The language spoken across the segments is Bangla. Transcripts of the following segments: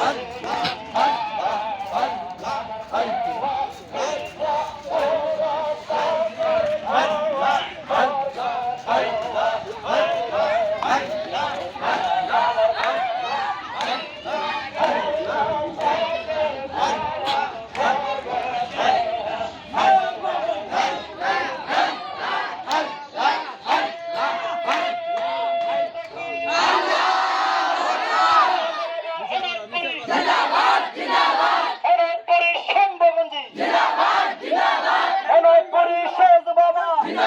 난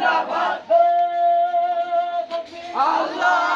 বাবা আল্লাহ।